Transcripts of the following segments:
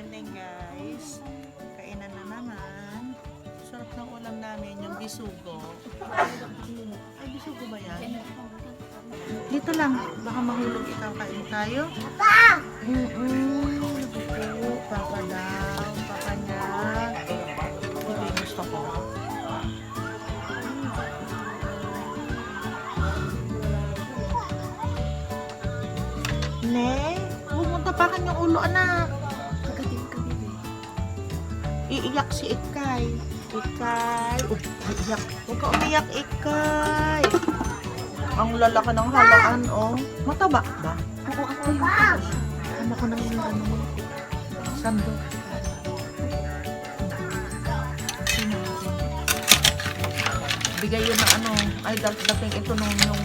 evening guys. Kainan na naman. Sarap ng ulam namin, yung bisugo. Ay, bisugo ba yan? Dito lang, baka mahulog ikaw. Kain tayo. Papa! Mm-mm. Naku, Papa daw. Papa niya. Hindi gusto ko. Ne, pumunta pa kanyang ulo, anak. Kagating ka, bebe. Iiyak si Ikay. Ikay. Oh, iiyak. Huwag ka umiyak, Ikay. Ang lalaki ng halaan, oh. Mataba ba? Ako, ako yung Ano ko nang yung ano mo? Sando. Bigay yun ng ano, ay dat- dating ito nung yung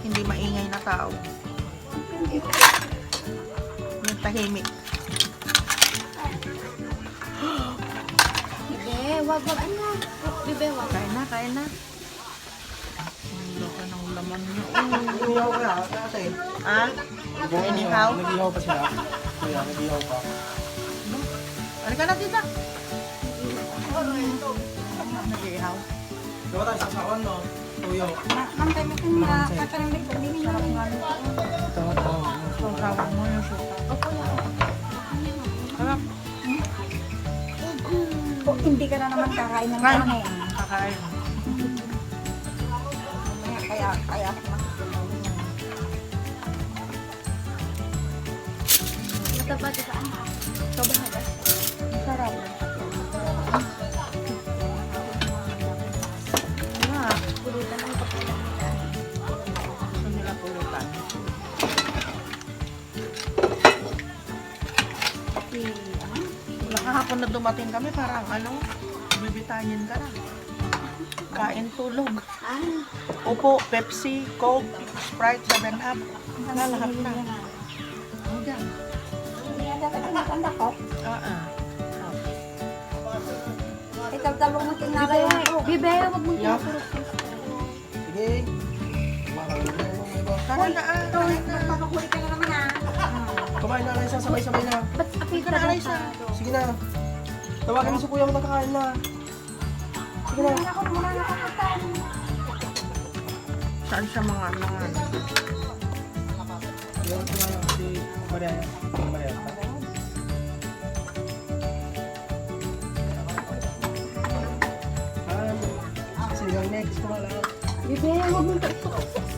hindi maingay na tao. Yung tahimik. Wag, wag, ano? Bebe, wag. Kain na, kain na. Ang laki ng laman niyo. Nag-ihaw ka na, ate. Ah? Inihaw? Nag-ihaw pa sila. Kuya, nag-ihaw pa. Ano ka na, tita? Nag-ihaw. Diba tayo sasawan, no? Tuyo. Ma'am, kami kung makakaramay ko, hindi na lang. Tama to. Sausawan mo yung hindi ka na naman kakain ng Kain. kanin. Kakain. Kaya, kaya, kaya Mataba ka ano? Sobrang hadas. Sarap. Ah, Pulutan ang pagkain nila. gusto nila pulutan. Kahapon na dumating kami, parang ano, bibitayin ka na. Kain tulog. Ah, Opo, Pepsi, Coke, Sprite, 7-Up. Na lahat na. Hanggang. Hindi na dapat ang matanda ko. Ah, ah. Ikaw talong mo tinalay mo. Bibe, wag mong tinapurot. Sige. Tara na ah. Uy, magpapahuli ka na naman ah. Kumain na, Raisa. Sabay-sabay na. Ba't apil ka na, ka? Sige na. Tawagan mo si kuya kung nagkakain na. Sige na. Hindi ako muna nakakataan. Saan siya mga mga Yan ko na si Maria. Si Maria. Ah, sige, next ko lang. Bibe, wag mong taikot.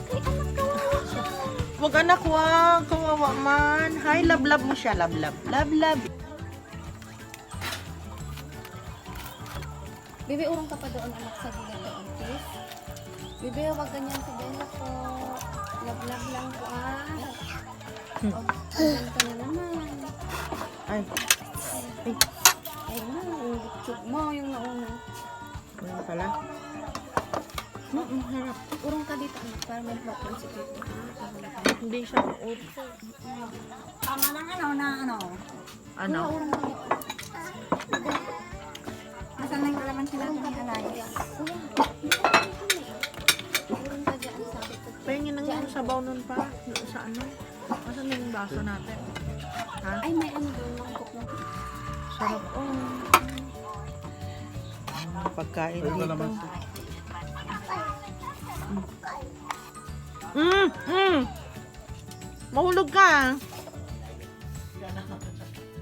Wag anak, wag. Kawawa man. Hi, love-love mo siya. Love-love. Love-love. Bibe, urong ka pa doon anak sa gilid doon, please. Bibe, wag ganyan sa Bella po. Love-love lang po ah. Oh, ganyan ka na naman. Ay, Ay na, yung mo, yung nauna. ano pala? Mm, harap. Urong ka dito anak, para may bakon si Tito. Ah, wala ka. Hindi siya upo. Tama lang ano na ano. Ano? Urong ka dito. Nasaan na yung alaman sila sabi ko. Pahingin ng sabaw nun pa. Sa ano? Asan na yung baso natin? Ha? Ay, may ano doon, mangkok na. Sarap. Oh. Pagkain dito. Mm, mm. Mahulog ka.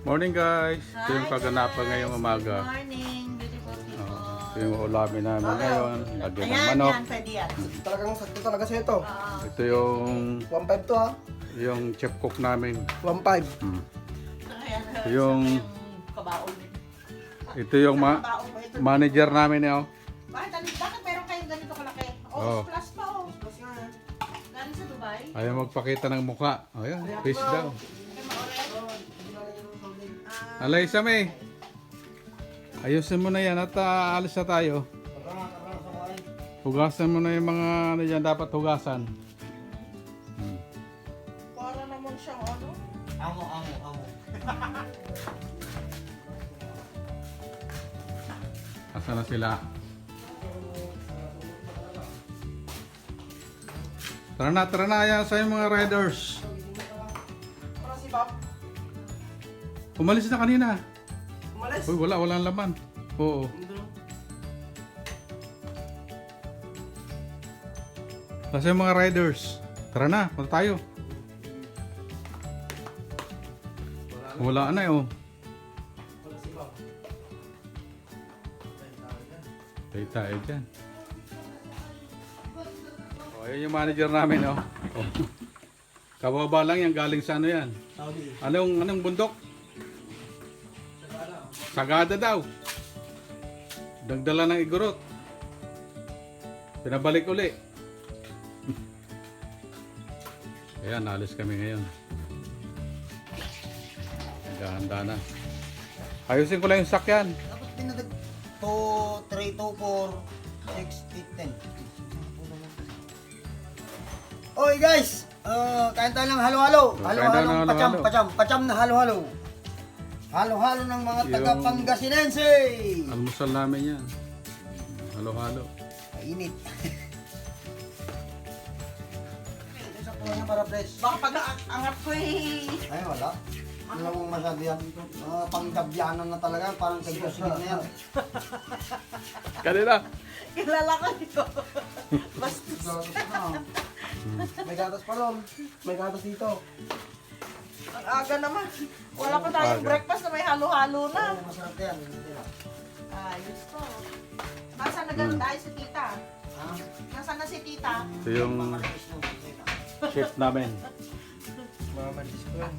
Morning guys! Ito yung kaganapan ngayong umaga. morning, beautiful people. Oh, ito yung ulamin namin ngayon. Lagyan ng Ayan, manok. yan, pwede yan. Talagang sakto talaga sa'yo to. Ito yung 1.5 to ha. yung chef cook namin. 1.5. Hmm. Ayan, Ito yung ito yung ma- ito? manager namin eh, oh. Bakit, Oh, Oh. plus pa oh. Plus na. Galing sa Dubai. Ayaw magpakita ng mukha. Oh, yan. Fish daw. Kay Maure. Alay sa may. Ayusin mo na yan at ah, alis na tayo. Hugasan mo na yung mga ano dyan dapat hugasan. Hmm. Para naman siyang ano. Amo, amo, amo. Asa na sila? Tara na, tara na. Ayan sa mga riders. Para si Bob. Umalis na kanina. Umalis. Uy, wala, walang laman. Oo. Nasa yung mga riders? Tara na, punta tayo. Wala na eh, oh. Tayo tayo dyan. Yan yung manager namin, oh. oh. Kababa lang yan, galing sa ano yan. Anong, anong bundok? Sagada daw. Dagdala ng igorot. Pinabalik uli. Ayan, alis kami ngayon. Naghahanda na. Ayusin ko lang yung sakyan. Dapat pinadag 2, 3, 2, 4, 6, 8, 10. Oy guys! Uh, kain tayo ng halo-halo. Oh, kain tayo Halo-halo ng ng pacham, halo-halo. pacham, pacham na halo-halo. Halo-halo ng mga Yung- taga Pangasinense. Almusal namin yan. Halo-halo. Mainit. Sa puno niya para fresh. Baka pag angat ko eh. Ay, wala. Wala mong masyado yan. Mga panggabyanan na talaga. Parang kagyosigit na yan. Kanina. Kilala ko ito. Basta May gatas pa ron. May gatas dito. ang aga naman. Wala pa tayong Aga. breakfast na may halo-halo na. Oo, masarap yan. Na. Ayos to. Nasaan na ganun tayo si tita? Ha? Nasaan na si tita? Ito yung Mamalis ng pagkita. chef namin. Mga mantis ko yan.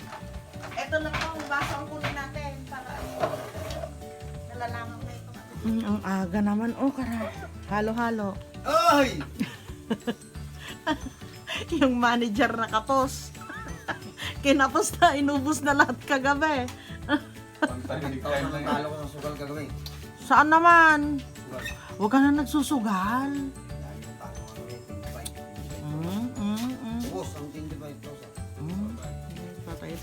Ito lang ang basa ang kunin natin para nalalaman ko ito. ang aga naman. Oh, kara. Halo-halo. Ay! yung manager na kapos. Kinapos na, inubos na lahat kagabi. Time lang Talo ko ng sugal kagabi. Saan naman? Huwag ka na nagsusugal.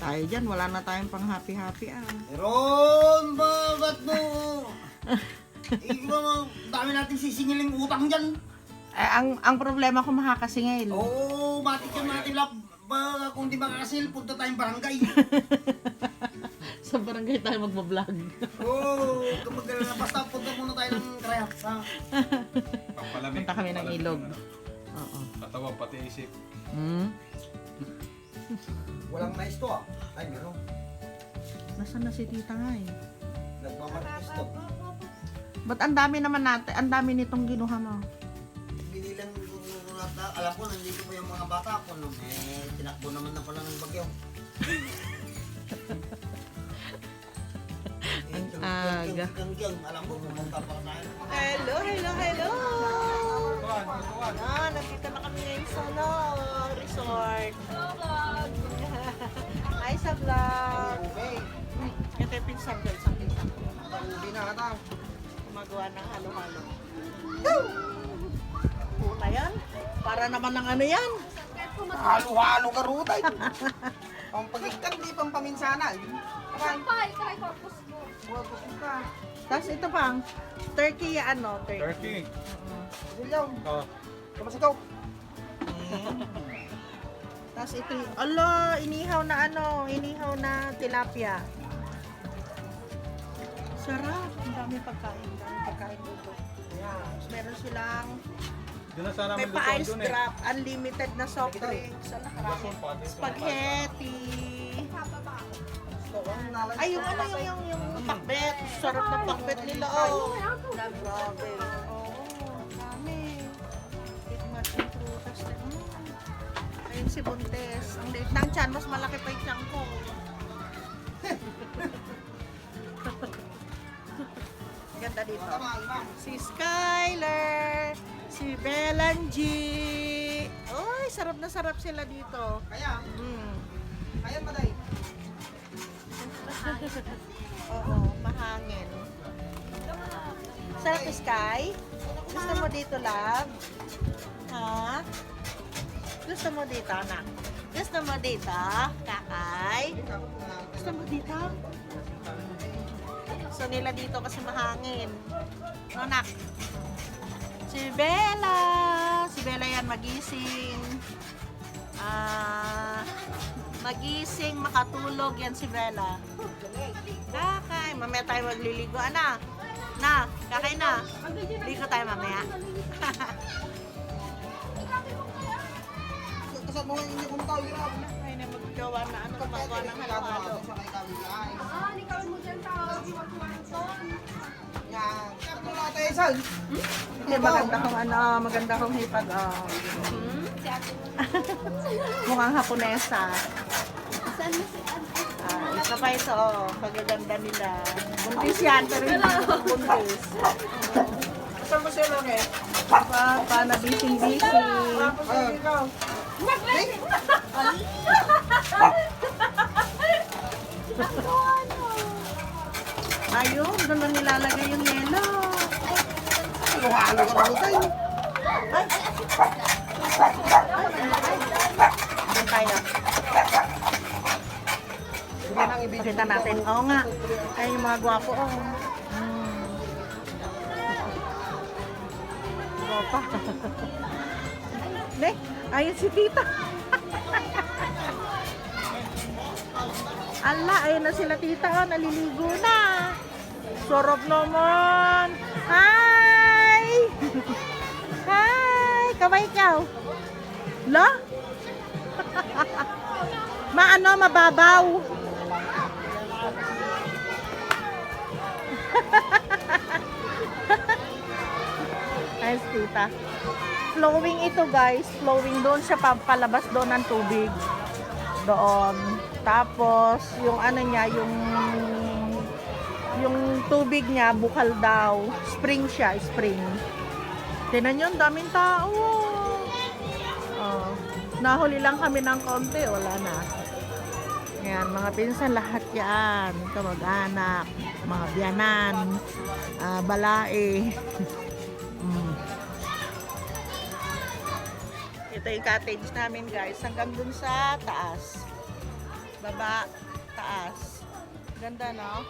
Tayo dyan. Wala na tayong pang happy-happy ah. Meron ba? Ba't mo? Ikaw ba, dami natin sisingiling utang dyan. Eh, ang, ang problema ko makakasingil. Oo, matik yan natin lap. Ba, kung di makakasil, punta tayong barangay. Sa barangay tayo magbablog. Oo, kapag na basta punta muna tayo ng. Ha? Pampalamig. Punta kami ng ilog. Oo. Katawa pati isip. Hmm? Walang mais to ah. Ay, meron. Nasaan na si tita nga eh? Nagmamarkis to. Ba't ang dami naman natin, ang dami nitong ginuha mo? Binilang lahat na, alam ko, nandito pa yung mga bata ko. No? Eh, tinakbo naman na pala ng bagyo. Ang aga. Alam ko, pumunta pa tayo. Hello, hello, hello! Ah, nandito na kami ngayon sa no, resort. Hello, vlog! Sa vlog! Okay. Ito yung pinsan ko, isang pinsan ko. Hindi na kata. Gumagawa ng halo-halo. Una yan. Para naman ng ano yan. Halo-halo ka rutay. Ang pagigkat, di pang paminsanan. Sampay, kay corpus mo. Tapos ito pang turkey ano, turkey. Turkey. Silyaw. Oh. Kamasikaw. Tapos ito, yung- ala, inihaw na ano, inihaw na tilapia. Sarap. Ang dami pagkain. Ang dami pagkain dito. Tapos meron silang may pa-ice eh. drop, unlimited na soft drinks. Ang nakarami. Spaghetti. Ay, yung ano, yung, yung, yung pakbet. Sarap ng pakbet nila, oh. Grabe. Si Buntes. Ang liit ng tiyan, mas malaki pa yung tiyan ko. Ganda dito. Si Skyler, si Belanji. Uy, sarap na sarap sila dito. Kaya, Mm. kaya maday. Oo, mahangin. Sarap Sky? Gusto mo dito, love? Ha? Gusto mo dito, anak? Gusto mo dito, kakay? Gusto mo dito? Gusto nila dito kasi mahangin. No, anak? Si Bella! Si Bella yan magising. Ah... Magising, makatulog yan si Bella. Kakay, mamaya tayo magliligo. Ana, na, kakay na. Ligo tayo mamaya. Kasama mo hindi ko tao yun. Ay, na maggawa na ano, magawa ng halo-halo. Ah, ikaw mo dyan tao. Yan. Ito na tayo sal. Hindi, maganda kong ano, maganda kong hipag. Oh. Hmm? Si ate mo. Mukhang Haponesa. Saan mo si ate? Ah, isa pa ito, oh, pagaganda nila. Buntis yan, pero hindi ko buntis. Saan mo siya lang eh? Pa, pa na busy-busy. Tapos ikaw. Ayun, doon na nilalagay yung yelo. Halo-halo ka ba tayo? Doon tayo. Pakita natin. Oo nga. Ay, yung mga gwapo, oh. Hmm. Gwapa. Ne, ayun si tita. Ala, ayun na sila tita, oh. Naliligo na. Sorok naman. Hi! Hi! Kamay ikaw. La? Maano, mababaw. Ayos, tita. Flowing ito, guys. Flowing doon siya papalabas doon ng tubig. Doon. Tapos, yung ano niya, yung yung tubig niya, bukal daw. Spring siya, spring. Tinan nyo, daming tao. Oh. Nahuli lang kami ng konti, wala na. Yan, mga pinsan lahat yan. Kamag-anak, mga biyanan, ah, balae. Ito yung cottage namin guys, hanggang dun sa taas. Baba, taas. Ganda no?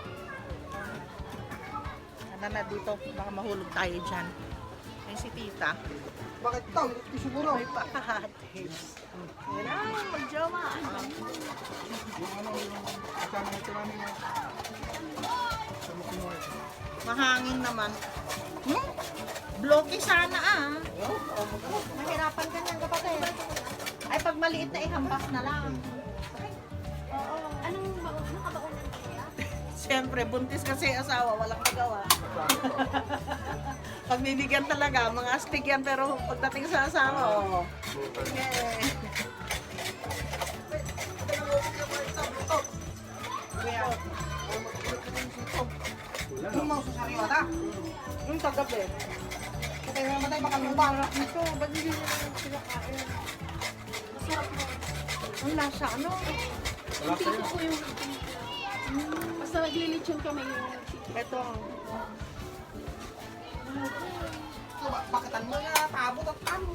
Ano na dito, baka mahulog tayo dyan. Ay si tita. Bakit tao? Hindi siguro. May pa-cottage. Yan na, magjawa. Mahangin naman. Hmm? Blocky sana ah. Mahirapan ka niyan kapatid. Ay pag maliit na ihampas na lang. Anong baon? Nakabaunan kaya? Siyempre, buntis kasi asawa, walang magawa. Pagbibigyan talaga, mga astig yan, pero pagdating sa asawa, oh. Yeah. Kuya, Yung mga susari ata. yung kagabi. Kaya naman tayo baka. Ito, ba't hindi nyo sila kain? Ang lasa, ano? Tito ko yung... Basta naglilitsyon kami yung... Ito, Bakitan mo yan. Tabot at tamo.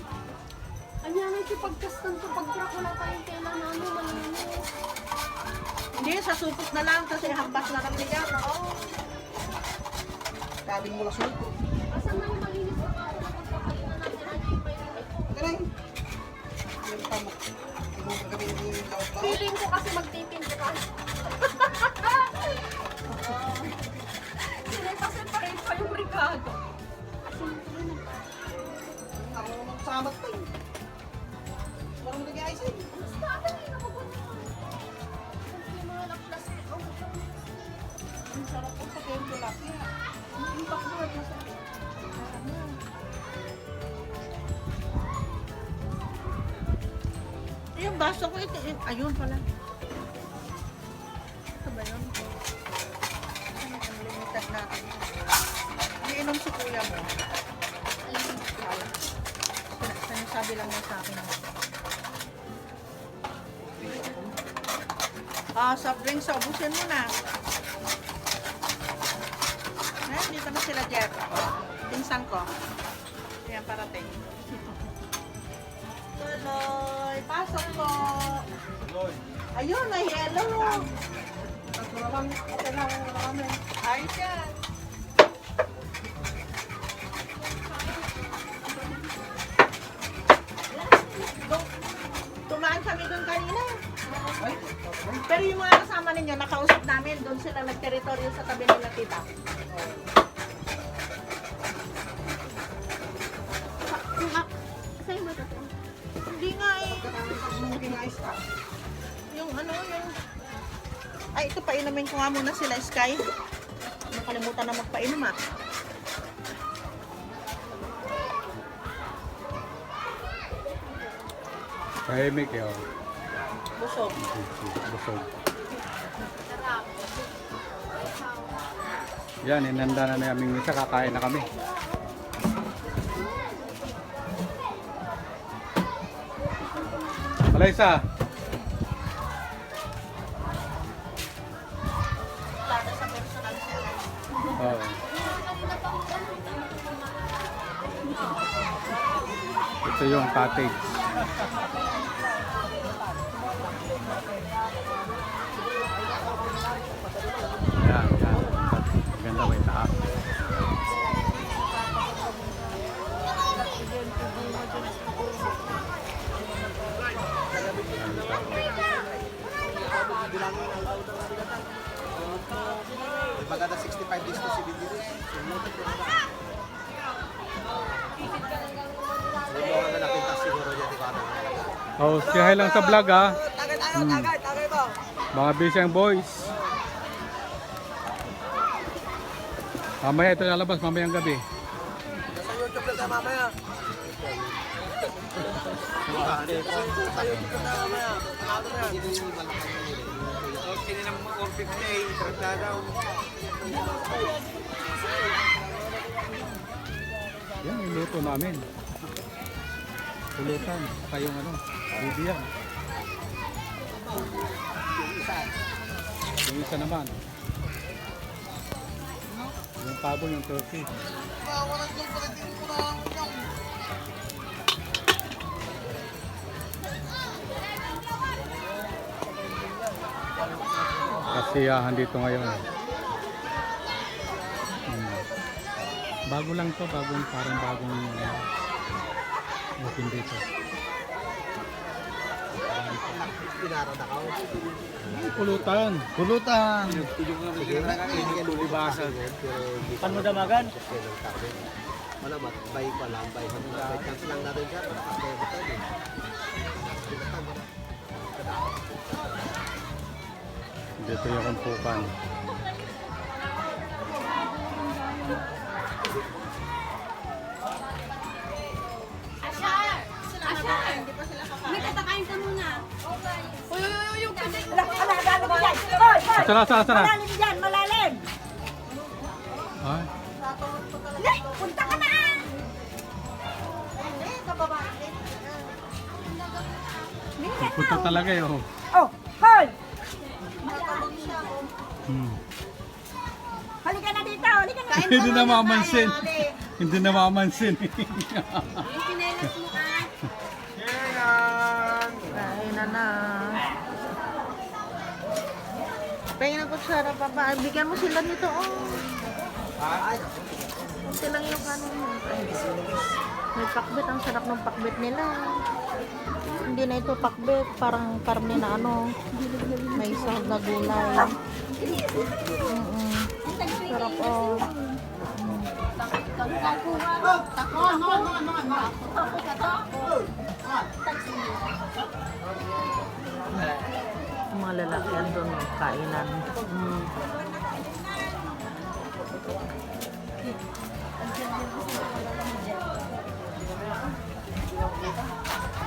Anya na yung pagkastan to pagkrak wala tayong kailan na ano manino. hindi, sa supot na lang kasi hambas na kami yan, oh. Sabing mo lang sulpo. Feeling ko kasi magtipin ko ka. Pareho pa yung Ricardo. Ang sabat pa yun. Yung baso ko, ito, eh, ayun pala. Ito ba yun? Ano, unlimited natin. Iinom si kuya mo. Sina- Sinasabi lang niya sa akin. Ah, soft drinks, ubusin mo na. Eh, dito na sila, Jeff. Pinsan ko. Ayan, parating. Pasok po. Ayun, may yellow. Ayos yan. Tumaan kami doon kanina. Ay, Pero yung mga kasama ninyo, nakausap namin, doon sila nag-teritoryo sa tabi nila tita. Yung ano, yung... Ay, ito, painumin ko nga muna sila, Sky. Nakalimutan na magpainom ah. Tahimik eh, oh. Busog. Busog. Yan, inanda na namin misa, kakain na kami. Alaysa, Lada Ito yung cottage. Yan, yan. Ganda may taas. Maganda 65 days to 70 days. Oh, si hi lang sa vlog ah. Hmm. Mga busy ang boys. Mamaya ito lalabas, mamayang gabi. Sa YouTube lang tayo mamaya. Tayo mo yan. Okay, nilang mga 450, tragda daw. Yan, yung luto namin. Pulutan, kayong ano, bibiyan. Yung isa naman. Yung pabo, yung turkey. Kasiyahan dito ngayon. Hmm. Bago lang to, bagong parang bagong uh, dito. Pulutan. Pulutan. Panmudamagan? Wala ba? Bay pa lang, bay pa lang. Bay chance lang natin siya. Para pa tayo. Dito yung kumpukan. May Asara, asara, asara. Malalim dyan, malalim! Ay, Punta ka na! Eh, kababa. punta talaga eh. Oh. Oh, hold! Hmm. Halika na dito, halika na. Hindi na mamansin. Hindi na mamansin. Yung sinelas mo ah. Kain na na. Pahingin ng kutsara pa ba? Bigyan mo sila nito, oh. Kunti lang yung kanin mo. Ay, May pakbet. Ang sarap ng pakbet nila. Hindi na ito pakbet. Parang karne na ano. May sahog na gulay. Mm-mm. Sarap, oh. Yung mga lalaki doon, oh, kainan. Mm.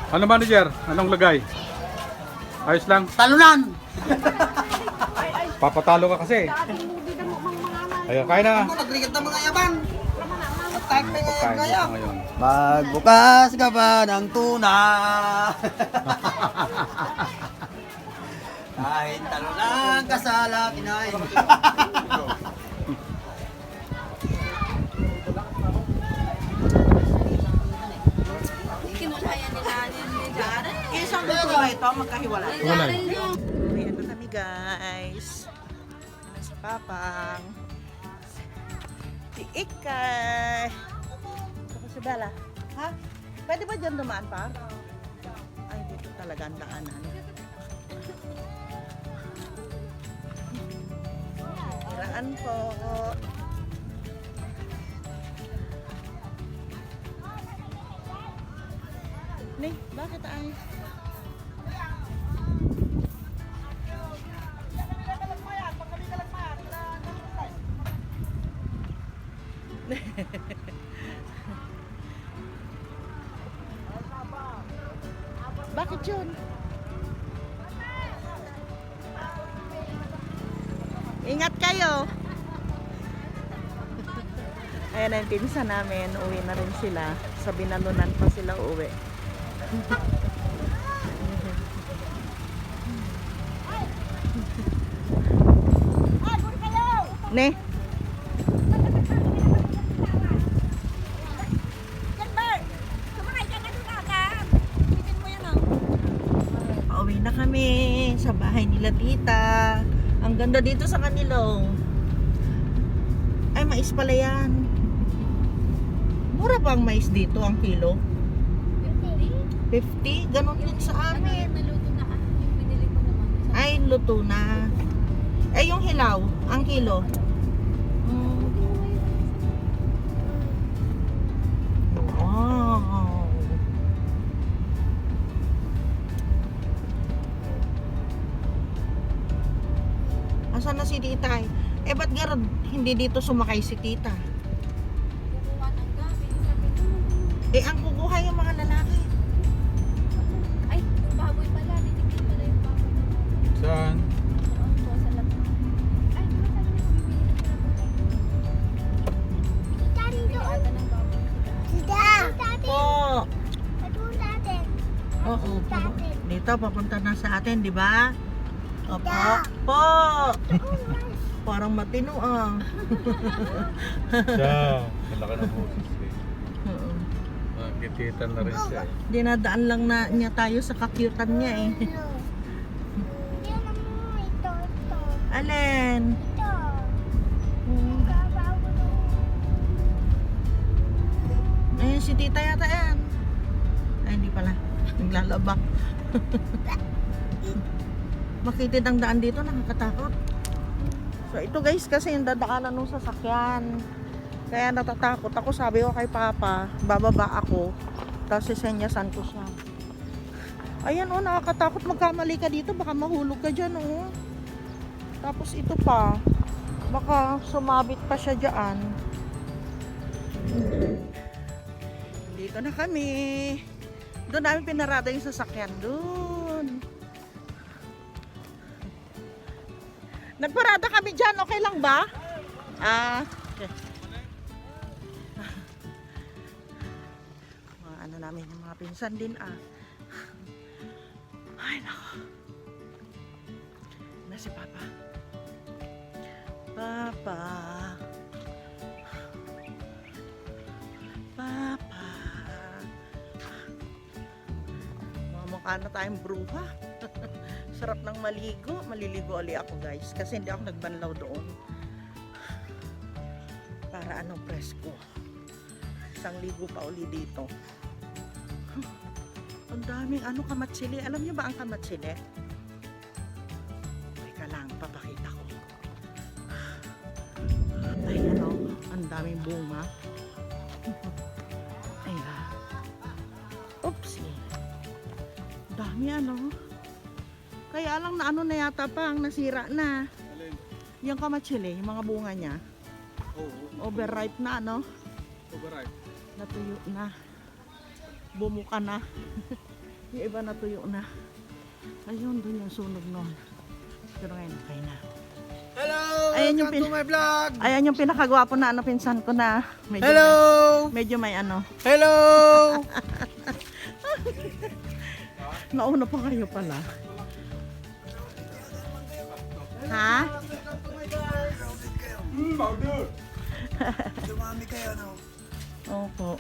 ano manager? Anong lagay? Ayos lang. Talunan! Papatalo ka kasi. Ayun, kain na. Nagrigat ng mga yaban! At tayo pa kaya. Magbukas ka ba ng tuna? Kahit talunan ka sa lakinain. Kinulayan nila ni Jaren. Isang ito? Magkahiwalay. Walay. Ayan na kami guys. Ano si Papang. Si Ikay. Saka si Bella. Ha? Pwede ba dyan dumaan pa? Ay, dito talaga ang daanan. Nasiraan po. Nih, bakit ay? Bakit yun? Ingat kayo. Ayan ang pinsan namin. Uwi na rin sila. Sa binalunan pa sila uwi. Ne? Ganda dito sa kanilong. Ay, mais pala yan. Mura ba ang mais dito ang kilo? 50? Ganon din sa amin. Ay, luto na. Eh, yung hilaw, ang kilo. Mm. Wow. Asan na si tita? Eh, ba't garad hindi dito sumakay si tita? Eh, ang kukuha yung mga lalaki. ay, yung baboy pala. Titigil pala yung baboy. Saan? Oo, po. Dito, papunta na sa atin, di ba? Opo. Po. Parang matino ah. Siya. Malaki na boses eh. Oo. Nakikititan na rin siya eh. Dinadaan lang na niya tayo sa kakyutan niya eh. Alin? Hmm. Ayun, si tita yata yan. Ay, hindi pala. Naglalaba. Makitid ang daan dito, nakakatakot. So, ito guys, kasi yung dadaanan ng sasakyan. Kaya natatakot ako. Sabi ko kay Papa, bababa ako. Tapos sisenyasan ko siya. Ayan oh, nakakatakot magkamali ka dito. Baka mahulog ka dyan oh. Tapos ito pa. Baka sumabit pa siya dyan. Dito na kami. Doon namin pinarada yung sasakyan. Doon. Nagparada kami dyan. Okay lang ba? Ah. Okay. Mga ano namin yung mga pinsan din ah. Ay nako. Na si Papa. Papa. Papa. Mga mukha na tayong bruha. Sarap ng maligo. Maliligo ali ako guys. Kasi hindi ako nagbanlaw doon. Para ano presko. Isang ligo pa uli dito. Ang daming ano kamatsili. Alam niyo ba ang kamatsili? Teka lang, papakita ko. Ay, ano, ang daming bunga. Ayan. Oopsie. Dami ano. Kaya lang na ano na yata pa, ang nasira na. Yung kamatsili, yung mga bunga niya. Oo. Overripe na, ano? Overripe. Natuyo na. Bumuka na. yung iba natuyo na. Ayun, dun yung sunog nun. Pero ngayon, okay na. Hello! Ayan yung pin- to my vlog! Ayan yung pinakagwapo na ano, pinsan ko na. Medyo Hello! May, medyo may ano. Hello! Nauna pa kayo pala. Ha? Dumami kayo, no? Opo.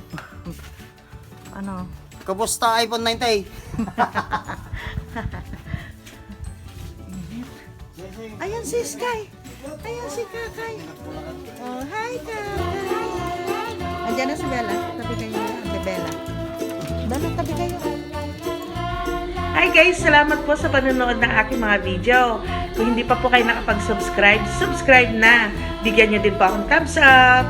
ano? Kamusta iPhone 90? Ayan si Sky. Ayan si Kakay. Oh, hi Kakay. Andiyan na si Bella. Tabi kayo. Si Bella. Bella, tabi kayo. Hi guys! Salamat po sa panonood ng aking mga video. Kung hindi pa po kayo nakapag-subscribe, subscribe na. Bigyan nyo din po akong thumbs up.